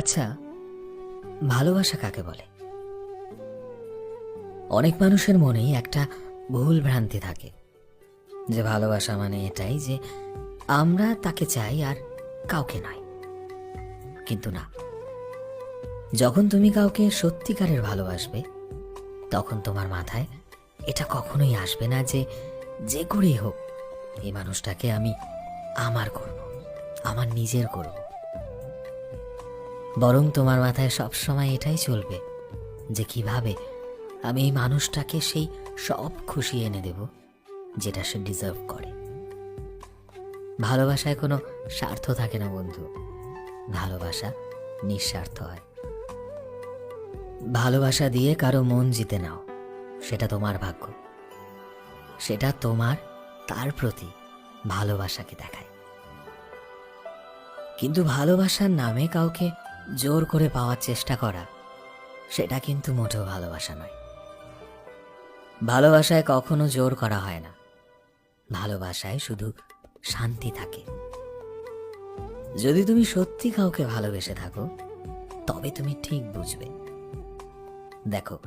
আচ্ছা ভালোবাসা কাকে বলে? অনেক মানুষের মনেই একটা ভুল ভ্রান্তি থাকে। যে ভালোবাসা মানে এটাই যে আমরা তাকে চাই আর কাউকে নয়। কিন্তু না, যখন তুমি কাউকে সত্যিকারের ভালোবাসবে, তখন তোমার মাথায় এটা কখনোই আসবে না যে যে করেই হোক, এই মানুষটাকে আমি আমার করব, আমার নিজের করব। বরং তোমার মাথায় সবসময় এটাই চলবে যে কীভাবে আমি এই মানুষটাকে সেই সব খুশি এনে দেব যেটা সে ডিজার্ভ করে। ভালোবাসায় কোনো স্বার্থ থাকে না বন্ধু। ভালোবাসা নিঃস্বার্থ হয়। ভালোবাসা দিয়ে কারও মন জিতে নাও, সেটা তোমার ভাগ্য। সেটা তোমার, তার প্রতি ভালোবাসাকে দেখায়। কিন্তু ভালোবাসার নামে কাউকে জোর করে পাওয়ার চেষ্টা করা, সেটা কিন্তু মোটেও ভালোবাসা নয়। ভালোবাসায় কখনো জোর করা হয় না। ভালোবাসায় শুধু শান্তি থাকে। যদি তুমি সত্যি কাউকে ভালোবেসে থাকো, তবে তুমি ঠিক বুঝবে। দেখো,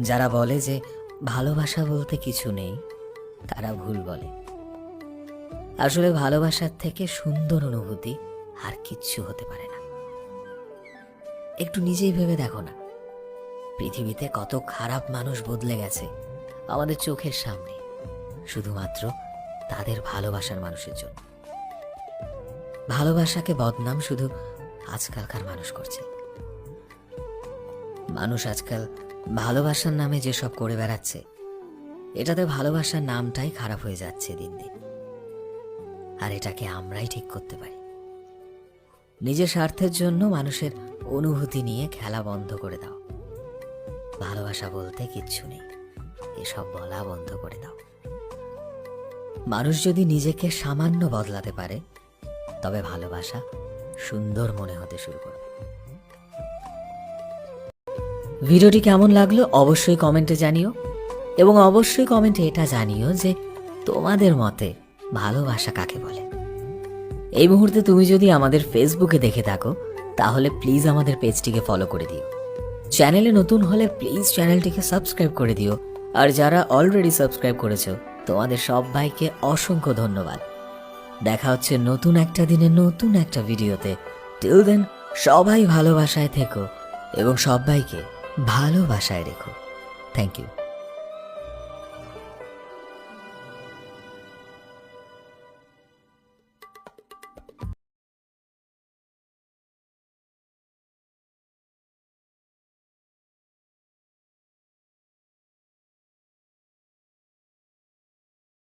যারা বলে যে ভালোবাসা বলতে কিছু নেই, তারা ভুল বলে। আসলে ভালোবাসার থেকে সুন্দর অনুভূতি আর কিচ্ছু হতে পারে না। একটু নিজেই ভেবে দেখো না। পৃথিবীতে কত খারাপ মানুষ বদলে গেছে, আমাদের চোখের সামনে। শুধুমাত্র তাদের ভালোবাসার মানুষের জন্য। ভালোবাসাকে বদনাম শুধু আজকালকার মানুষ করছে। মানুষ আজকাল ভালোবাসার নামে যেসব করে বেড়াচ্ছে, এটাতে ভালোবাসার নামটাই খারাপ হয়ে যাচ্ছে দিন দিন। আর এটাকে আমরাই ঠিক করতে পারি। নিজের স্বার্থের জন্য মানুষের অনুভূতি নিয়ে খেলা বন্ধ করে দাও। ভালোবাসা বলতে কিচ্ছু নেই। এসব বলা বন্ধ করে দাও। মানুষ যদি নিজেকে সামান্য বদলাতে পারে, তবে ভালোবাসা সুন্দর মনে হতে শুরু করবে। ভিডিওটি কেমন লাগল অবশ্যই কমেন্টে জানিও এবং অবশ্যই কমেন্টে এটা জানিও যে তোমাদের মতে ভালোবাসা কাকে বলে। এই মুহূর্তে তুমি যদি আমাদের ফেসবুকে দেখে থাকো তাহলে প্লিজ আমাদের পেজটিকে ফলো করে দিও। চ্যানেলে নতুন হলে প্লিজ চ্যানেলটিকে সাবস্ক্রাইব করে দিও। আর যারা অলরেডি সাবস্ক্রাইব করেছ, তোমাদের সবাইকে অসংখ্য ধন্যবাদ। দেখা হচ্ছে নতুন একটা দিনে, নতুন একটা ভিডিওতে। টিল দেন সবাই ভালোবাসায় থেকো এবং সবাইকে ভালোবাসায় রেখো। Thank you